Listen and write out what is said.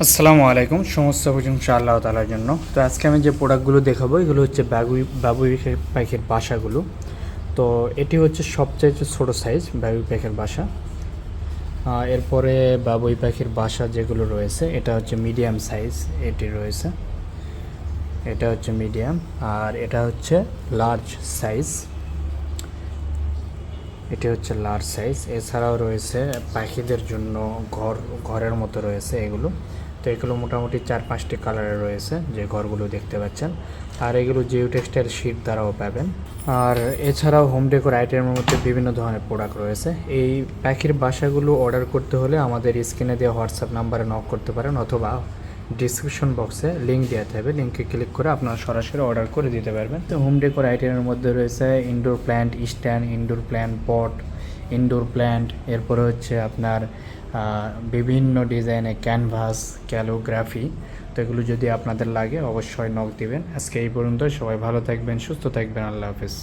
আসসালামু আলাইকুম। সমস্ত প্রশংসা আল্লাহ তালার জন্য। তো আজকে আমি যে প্রোডাক্টগুলো দেখাবো, এগুলো হচ্ছে বাবুই পাখি- পাখির বাসাগুলো। তো এটি হচ্ছে সবচাইতে ছোটো সাইজ বাবুই পাখির বাসা। এরপরে বাবুই পাখির বাসা যেগুলো রয়েছে, এটা হচ্ছে মিডিয়াম সাইজ এটি রয়েছে। এটা হচ্ছে মিডিয়াম আর এটা হচ্ছে লার্জ সাইজ এটি হচ্ছে লার্জ সাইজ এছাড়াও রয়েছে পাখিদের জন্য ঘর, ঘরের মতো রয়েছে এগুলো। তো এগুলো মোটামুটি চার পাঁচটি কালারের রয়েছে যে ঘরগুলো দেখতে পাচ্ছেন। আর এগুলো জিও টেক্সটাইল শিট দ্বারাও পাবেন। আর এছাড়াও হোম ডেকোর আইটেমের মধ্যে বিভিন্ন ধরনের প্রোডাক্ট রয়েছে। এই পাখির বাসাগুলো অর্ডার করতে হলে আমাদের স্ক্রিনে দেওয়া হোয়াটসঅ্যাপ নাম্বারে নক করতে পারেন অথবা ডিসক্রিপশন বক্সে লিঙ্ক দেওয়া থাকবে। লিঙ্কে ক্লিক করে আপনারা সরাসরি অর্ডার করে দিতে পারবেন। তো হোম ডেকোর আইটেমের মধ্যে রয়েছে indoor plant stand indoor plant pot indoor plant এরপরে হচ্ছে আপনার বিভিন্ন ডিজাইনে ক্যানভাস ক্যালোগ্রাফি তো এগুলো যদি আপনাদের লাগে অবশ্যই নক দিবেন। আজকে এই পর্যন্ত সবাই ভালো থাকবেন, সুস্থ থাকবেন। আল্লাহ হাফিজ।